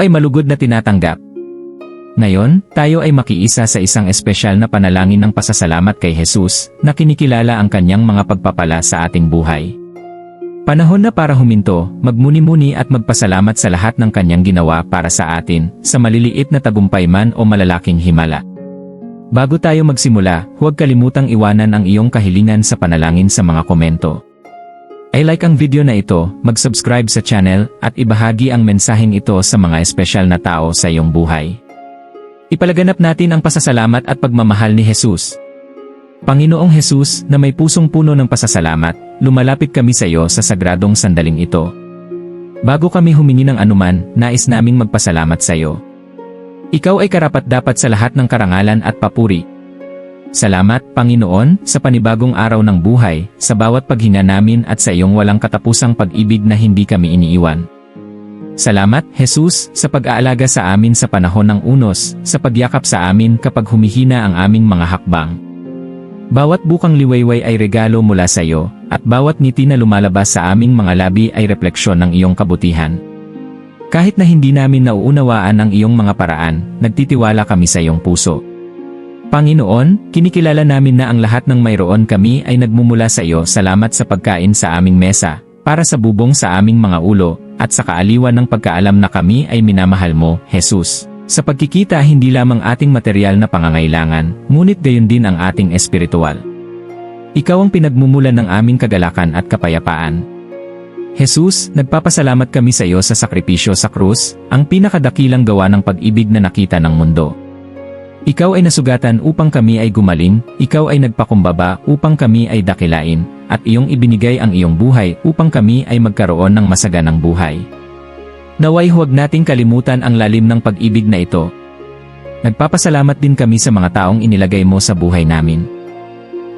ay malugod na tinatanggap. Ngayon, tayo ay makiisa sa isang espesyal na panalangin ng pasasalamat kay Jesus na kinikilala ang kanyang mga pagpapala sa ating buhay. Panahon na para huminto, magmuni-muni at magpasalamat sa lahat ng kanyang ginawa para sa atin, sa maliliit na tagumpay man o malalaking himala. Bago tayo magsimula, huwag kalimutang iwanan ang iyong kahilingan sa panalangin sa mga komento. I like ang video na ito, mag-subscribe sa channel, at ibahagi ang mensaheng ito sa mga espesyal na tao sa iyong buhay. Ipalaganap natin ang pasasalamat at pagmamahal ni Jesus. Panginoong Jesus, na may pusong puno ng pasasalamat, lumalapit kami sa iyo sa sagradong sandaling ito. Bago kami humingi ng anuman, nais naming magpasalamat sa iyo. Ikaw ay karapat-dapat sa lahat ng karangalan at papuri. Salamat, Panginoon, sa panibagong araw ng buhay, sa bawat paghinga namin at sa iyong walang katapusang pag-ibig na hindi kami iniiwan. Salamat, Jesus, sa pag-aalaga sa amin sa panahon ng unos, sa pagyakap sa amin kapag humihina ang aming mga hakbang. Bawat bukang liwayway ay regalo mula sa iyo, at bawat ngiti na lumalabas sa aming mga labi ay refleksyon ng iyong kabutihan. Kahit na hindi namin nauunawaan ang iyong mga paraan, nagtitiwala kami sa iyong puso. Panginoon, kinikilala namin na ang lahat ng mayroon kami ay nagmumula sa iyo salamat sa pagkain sa aming mesa, para sa bubong sa aming mga ulo, at sa kaaliwan ng pagkaalam na kami ay minamahal mo, Jesus. Sa pagkikita hindi lamang ating material na pangangailangan, ngunit gayon din ang ating espiritual. Ikaw ang pinagmumulan ng aming kagalakan at kapayapaan. Jesus, nagpapasalamat kami sa iyo sa sakripisyo sa krus, ang pinakadakilang gawa ng pag-ibig na nakita ng mundo. Ikaw ay nasugatan upang kami ay gumaling, ikaw ay nagpakumbaba upang kami ay dakilain, at iyong ibinigay ang iyong buhay upang kami ay magkaroon ng masaganang buhay. Naway huwag nating kalimutan ang lalim ng pag-ibig na ito. Nagpapasalamat din kami sa mga taong inilagay mo sa buhay namin.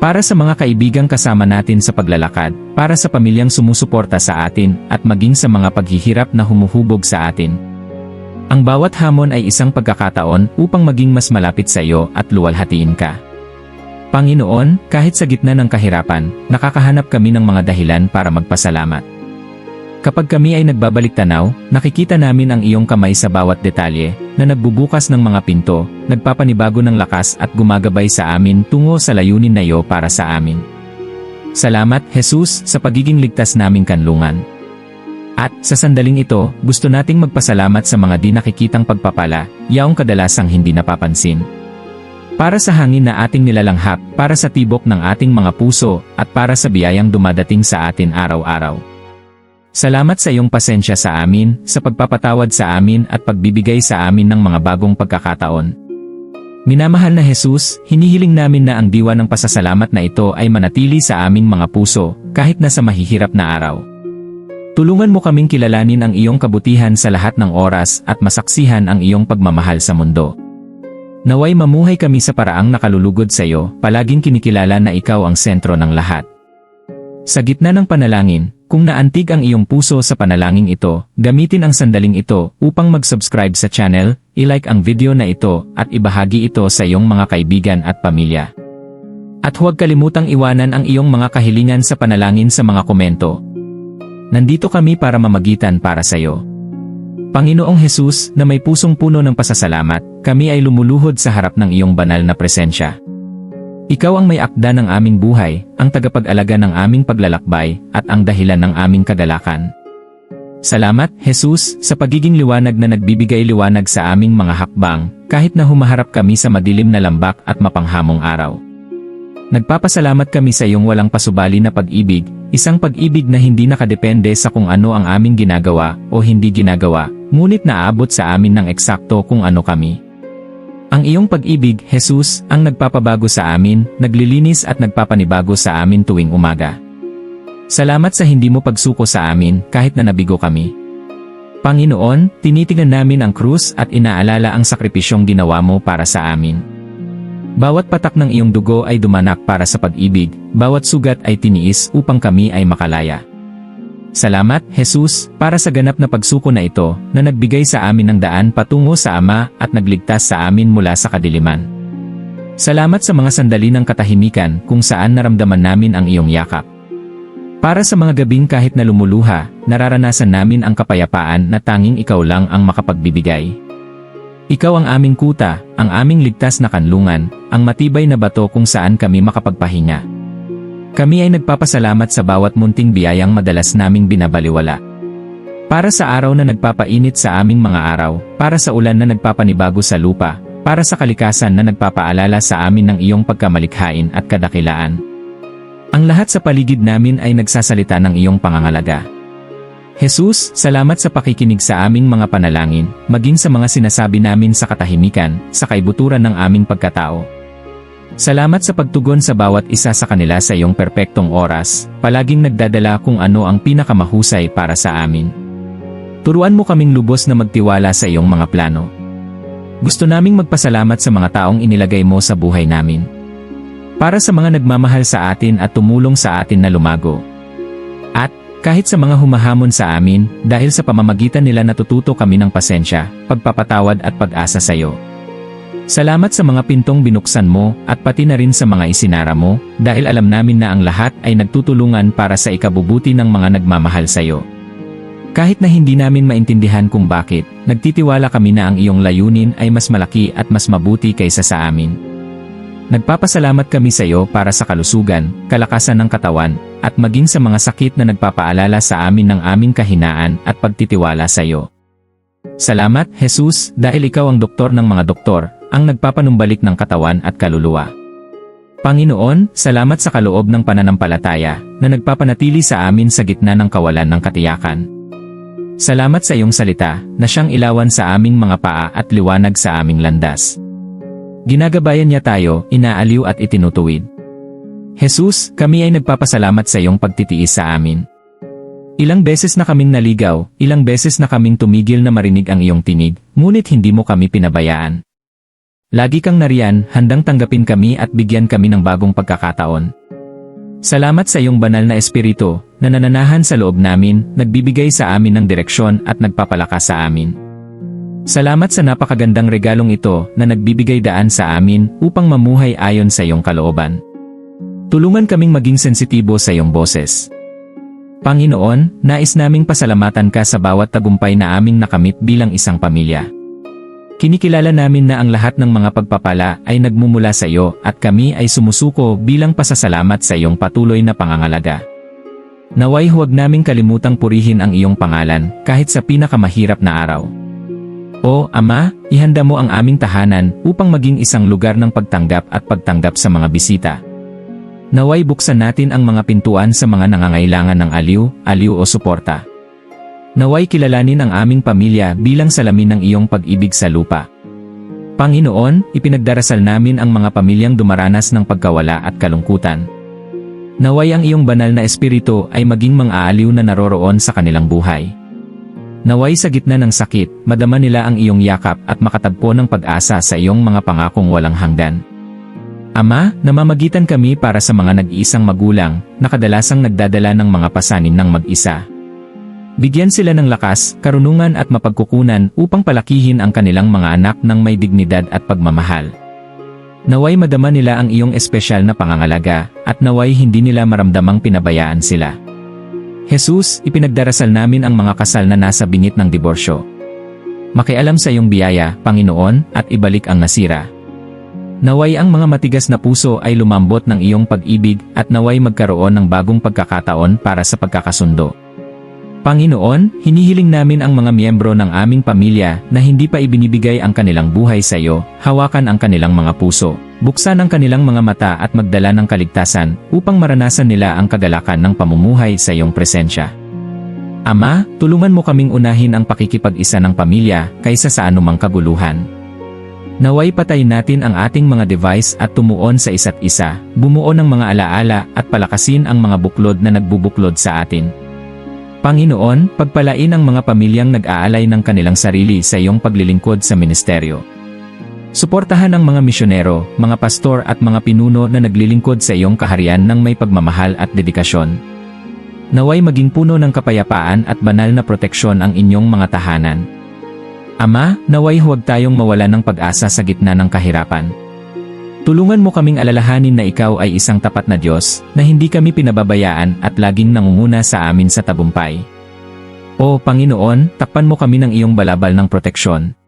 Para sa mga kaibigang kasama natin sa paglalakad, para sa pamilyang sumusuporta sa atin, at maging sa mga paghihirap na humuhubog sa atin, ang bawat hamon ay isang pagkakataon upang maging mas malapit sa iyo at luwalhatiin ka. Panginoon, kahit sa gitna ng kahirapan, nakakahanap kami ng mga dahilan para magpasalamat. Kapag kami ay nagbabalik tanaw, nakikita namin ang iyong kamay sa bawat detalye, na nagbubukas ng mga pinto, nagpapanibago ng lakas at gumagabay sa amin tungo sa layunin na iyo para sa amin. Salamat, Jesus, sa pagiging ligtas naming kanlungan. At, sa sandaling ito, gusto nating magpasalamat sa mga di nakikitang pagpapala, yaong kadalasang hindi napapansin. Para sa hangin na ating nilalanghap, para sa tibok ng ating mga puso, at para sa biyayang dumadating sa atin araw-araw. Salamat sa iyong pasensya sa amin, sa pagpapatawad sa amin at pagbibigay sa amin ng mga bagong pagkakataon. Minamahal na Jesus, hinihiling namin na ang diwa ng pasasalamat na ito ay manatili sa aming mga puso, kahit na sa mahihirap na araw. Tulungan mo kaming kilalanin ang iyong kabutihan sa lahat ng oras at masaksihan ang iyong pagmamahal sa mundo. Naway mamuhay kami sa paraang nakalulugod sa iyo, palaging kinikilala na ikaw ang sentro ng lahat. Sa gitna ng panalangin, kung naantig ang iyong puso sa panalangin ito, gamitin ang sandaling ito upang mag-subscribe sa channel, i-like ang video na ito at ibahagi ito sa iyong mga kaibigan at pamilya. At huwag kalimutang iwanan ang iyong mga kahilingan sa panalangin sa mga komento, Nandito kami para mamagitan para sa iyo. Panginoong Hesus, na may pusong puno ng pasasalamat, kami ay lumuluhod sa harap ng iyong banal na presensya. Ikaw ang may akda ng aming buhay, ang tagapag-alaga ng aming paglalakbay, at ang dahilan ng aming kagalakan. Salamat, Jesus, sa pagiging liwanag na nagbibigay liwanag sa aming mga hakbang, kahit na humaharap kami sa madilim na lambak at mapanghamong araw. Nagpapasalamat kami sa iyong walang pasubali na pag-ibig, isang pag-ibig na hindi nakadepende sa kung ano ang aming ginagawa o hindi ginagawa, ngunit naabot sa amin ng eksakto kung ano kami. Ang iyong pag-ibig, Jesus, ang nagpapabago sa amin, naglilinis at nagpapanibago sa amin tuwing umaga. Salamat sa hindi mo pagsuko sa amin kahit na nabigo kami. Panginoon, tinitingnan namin ang krus at inaalala ang sakripisyong ginawa mo para sa amin. Bawat patak ng iyong dugo ay dumanak para sa pag-ibig, bawat sugat ay tiniis upang kami ay makalaya. Salamat, Jesus, para sa ganap na pagsuko na ito, na nagbigay sa amin ng daan patungo sa Ama at nagligtas sa amin mula sa kadiliman. Salamat sa mga sandali ng katahimikan kung saan naramdaman namin ang iyong yakap. Para sa mga gabing kahit na lumuluha, nararanasan namin ang kapayapaan na tanging ikaw lang ang makapagbibigay. Ikaw ang aming kuta, ang aming ligtas na kanlungan, ang matibay na bato kung saan kami makapagpahinga. Kami ay nagpapasalamat sa bawat munting biyayang madalas naming binabaliwala. Para sa araw na nagpapainit sa aming mga araw, para sa ulan na nagpapanibago sa lupa, para sa kalikasan na nagpapaalala sa amin ng iyong pagkamalikhain at kadakilaan. Ang lahat sa paligid namin ay nagsasalita ng iyong pangangalaga. Jesus, salamat sa pakikinig sa aming mga panalangin, maging sa mga sinasabi namin sa katahimikan, sa kaibuturan ng aming pagkatao. Salamat sa pagtugon sa bawat isa sa kanila sa iyong perpektong oras, palaging nagdadala kung ano ang pinakamahusay para sa amin. Turuan mo kaming lubos na magtiwala sa iyong mga plano. Gusto naming magpasalamat sa mga taong inilagay mo sa buhay namin. Para sa mga nagmamahal sa atin at tumulong sa atin na lumago. At, kahit sa mga humahamon sa amin, dahil sa pamamagitan nila natututo kami ng pasensya, pagpapatawad at pag-asa sa iyo. Salamat sa mga pintong binuksan mo at pati na rin sa mga isinara mo dahil alam namin na ang lahat ay nagtutulungan para sa ikabubuti ng mga nagmamahal sa iyo. Kahit na hindi namin maintindihan kung bakit, nagtitiwala kami na ang iyong layunin ay mas malaki at mas mabuti kaysa sa amin. Nagpapasalamat kami sa iyo para sa kalusugan, kalakasan ng katawan, at maging sa mga sakit na nagpapaalala sa amin ng aming kahinaan at pagtitiwala sa iyo. Salamat, Jesus, dahil ikaw ang doktor ng mga doktor, ang nagpapanumbalik ng katawan at kaluluwa. Panginoon, salamat sa kaloob ng pananampalataya na nagpapanatili sa amin sa gitna ng kawalan ng katiyakan. Salamat sa iyong salita na siyang ilawan sa aming mga paa at liwanag sa aming landas. Ginagabayan niya tayo, inaaliw at itinutuwid. Jesus, kami ay nagpapasalamat sa iyong pagtitiis sa amin. Ilang beses na kaming naligaw, ilang beses na kaming tumigil na marinig ang iyong tinig, ngunit hindi mo kami pinabayaan. Lagi kang nariyan, handang tanggapin kami at bigyan kami ng bagong pagkakataon. Salamat sa iyong banal na espiritu, na nananahan sa loob namin, nagbibigay sa amin ng direksyon at nagpapalakas sa amin. Salamat sa napakagandang regalong ito na nagbibigay daan sa amin upang mamuhay ayon sa iyong kalooban. Tulungan kaming maging sensitibo sa iyong boses. Panginoon, nais naming pasalamatan ka sa bawat tagumpay na aming nakamit bilang isang pamilya. Kinikilala namin na ang lahat ng mga pagpapala ay nagmumula sa iyo at kami ay sumusuko bilang pasasalamat sa iyong patuloy na pangangalaga. Naway huwag naming kalimutang purihin ang iyong pangalan kahit sa pinakamahirap na araw. O, Ama, ihanda mo ang aming tahanan upang maging isang lugar ng pagtanggap at pagtanggap sa mga bisita. Naway buksan natin ang mga pintuan sa mga nangangailangan ng aliw, aliw o suporta. Naway kilalanin ang aming pamilya bilang salamin ng iyong pag-ibig sa lupa. Panginoon, ipinagdarasal namin ang mga pamilyang dumaranas ng pagkawala at kalungkutan. Naway ang iyong banal na espiritu ay maging mang-aaliw na naroroon sa kanilang buhay. Naway sa gitna ng sakit, madama nila ang iyong yakap at makatagpo ng pag-asa sa iyong mga pangakong walang hanggan. Ama, namamagitan kami para sa mga nag-iisang magulang na kadalasang nagdadala ng mga pasanin ng mag-isa. Bigyan sila ng lakas, karunungan at mapagkukunan upang palakihin ang kanilang mga anak ng may dignidad at pagmamahal. Naway madama nila ang iyong espesyal na pangangalaga at naway hindi nila maramdamang pinabayaan sila. Jesus, ipinagdarasal namin ang mga kasal na nasa bingit ng diborsyo. Makialam sa iyong biyaya, Panginoon, at ibalik ang nasira. Naway ang mga matigas na puso ay lumambot ng iyong pag-ibig at naway magkaroon ng bagong pagkakataon para sa pagkakasundo. Panginoon, hinihiling namin ang mga miyembro ng aming pamilya na hindi pa ibinibigay ang kanilang buhay sa iyo, hawakan ang kanilang mga puso, buksan ang kanilang mga mata at magdala ng kaligtasan upang maranasan nila ang kagalakan ng pamumuhay sa iyong presensya. Ama, tulungan mo kaming unahin ang pakikipag-isa ng pamilya kaysa sa anumang kaguluhan. Naway patayin natin ang ating mga device at tumuon sa isa't isa, bumuo ng mga alaala at palakasin ang mga buklod na nagbubuklod sa atin. Panginoon, pagpalain ang mga pamilyang nag-aalay ng kanilang sarili sa iyong paglilingkod sa ministeryo. Suportahan ang mga misyonero, mga pastor at mga pinuno na naglilingkod sa iyong kaharian ng may pagmamahal at dedikasyon. Naway maging puno ng kapayapaan at banal na proteksyon ang inyong mga tahanan. Ama, naway huwag tayong mawala ng pag-asa sa gitna ng kahirapan. Tulungan mo kaming alalahanin na ikaw ay isang tapat na Diyos, na hindi kami pinababayaan at laging nangunguna sa amin sa tabumpay. O Panginoon, takpan mo kami ng iyong balabal ng proteksyon.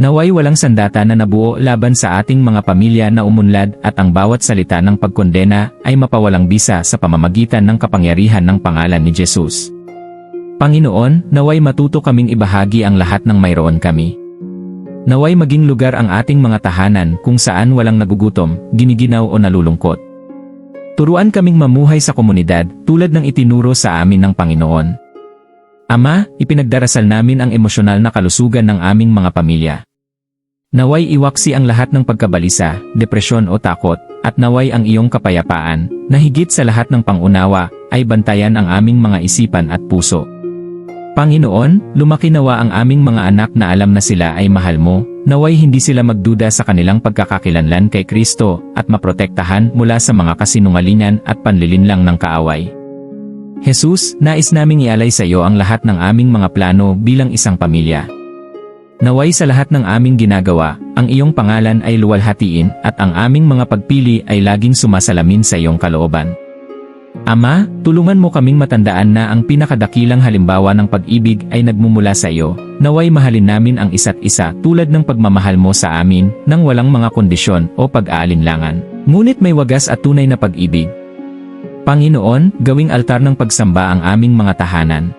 Naway walang sandata na nabuo laban sa ating mga pamilya na umunlad at ang bawat salita ng pagkondena ay mapawalang bisa sa pamamagitan ng kapangyarihan ng pangalan ni Jesus. Panginoon, naway matuto kaming ibahagi ang lahat ng mayroon kami. Naway maging lugar ang ating mga tahanan kung saan walang nagugutom, giniginaw o nalulungkot. Turuan kaming mamuhay sa komunidad tulad ng itinuro sa amin ng Panginoon. Ama, ipinagdarasal namin ang emosyonal na kalusugan ng aming mga pamilya. Naway iwaksi ang lahat ng pagkabalisa, depresyon o takot, at naway ang iyong kapayapaan, na higit sa lahat ng pangunawa, ay bantayan ang aming mga isipan at puso. Panginoon, lumaki nawa ang aming mga anak na alam na sila ay mahal mo, naway hindi sila magduda sa kanilang pagkakakilanlan kay Kristo at maprotektahan mula sa mga kasinungalingan at panlilinlang ng kaaway. Jesus, nais naming ialay sa iyo ang lahat ng aming mga plano bilang isang pamilya. Naway sa lahat ng aming ginagawa, ang iyong pangalan ay luwalhatiin at ang aming mga pagpili ay laging sumasalamin sa iyong kalooban. Ama, tulungan mo kaming matandaan na ang pinakadakilang halimbawa ng pag-ibig ay nagmumula sa iyo, naway mahalin namin ang isa't isa tulad ng pagmamahal mo sa amin nang walang mga kondisyon o pag-aalinlangan. Ngunit may wagas at tunay na pag-ibig. Panginoon, gawing altar ng pagsamba ang aming mga tahanan.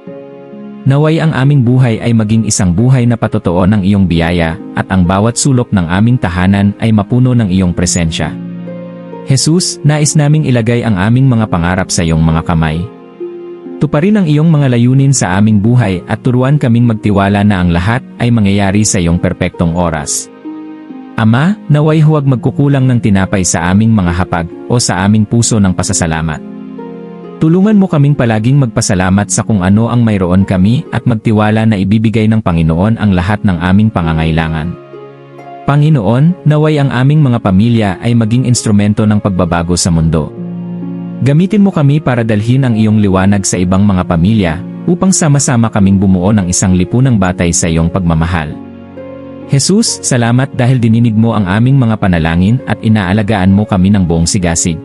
Naway ang aming buhay ay maging isang buhay na patotoo ng iyong biyaya at ang bawat sulok ng aming tahanan ay mapuno ng iyong presensya. Jesus, nais naming ilagay ang aming mga pangarap sa iyong mga kamay. Tuparin ang iyong mga layunin sa aming buhay at turuan kaming magtiwala na ang lahat ay mangyayari sa iyong perpektong oras. Ama, naway huwag magkukulang ng tinapay sa aming mga hapag o sa aming puso ng pasasalamat. Tulungan mo kaming palaging magpasalamat sa kung ano ang mayroon kami at magtiwala na ibibigay ng Panginoon ang lahat ng aming pangangailangan. Panginoon, naway ang aming mga pamilya ay maging instrumento ng pagbabago sa mundo. Gamitin mo kami para dalhin ang iyong liwanag sa ibang mga pamilya, upang sama-sama kaming bumuo ng isang lipunang batay sa iyong pagmamahal. Jesus, salamat dahil dininig mo ang aming mga panalangin at inaalagaan mo kami ng buong sigasig.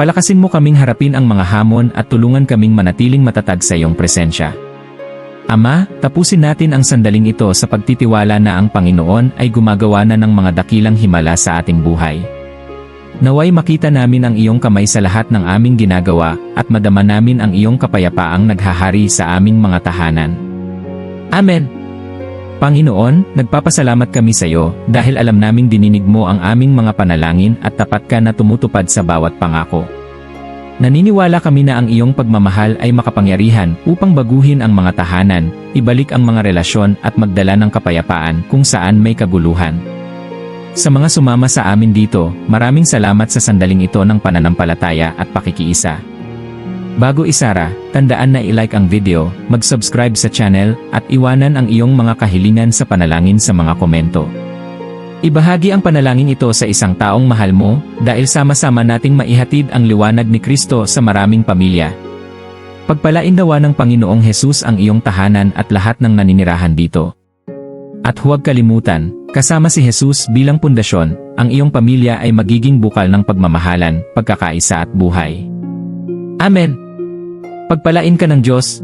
Palakasin mo kaming harapin ang mga hamon at tulungan kaming manatiling matatag sa iyong presensya. Ama, tapusin natin ang sandaling ito sa pagtitiwala na ang Panginoon ay gumagawa na ng mga dakilang himala sa ating buhay. Naway makita namin ang iyong kamay sa lahat ng aming ginagawa at madama namin ang iyong kapayapaang naghahari sa aming mga tahanan. Amen. Panginoon, nagpapasalamat kami sa iyo dahil alam naming dininig mo ang aming mga panalangin at tapat ka na tumutupad sa bawat pangako. Naniniwala kami na ang iyong pagmamahal ay makapangyarihan upang baguhin ang mga tahanan, ibalik ang mga relasyon at magdala ng kapayapaan kung saan may kaguluhan. Sa mga sumama sa amin dito, maraming salamat sa sandaling ito ng pananampalataya at pakikiisa. Bago isara, tandaan na i-like ang video, mag-subscribe sa channel, at iwanan ang iyong mga kahilingan sa panalangin sa mga komento. Ibahagi ang panalangin ito sa isang taong mahal mo, dahil sama-sama nating maihatid ang liwanag ni Kristo sa maraming pamilya. Pagpalain nawa ng Panginoong Hesus ang iyong tahanan at lahat ng naninirahan dito. At huwag kalimutan, kasama si Jesus bilang pundasyon, ang iyong pamilya ay magiging bukal ng pagmamahalan, pagkakaisa at buhay. Amen. Pagpalain ka ng Diyos,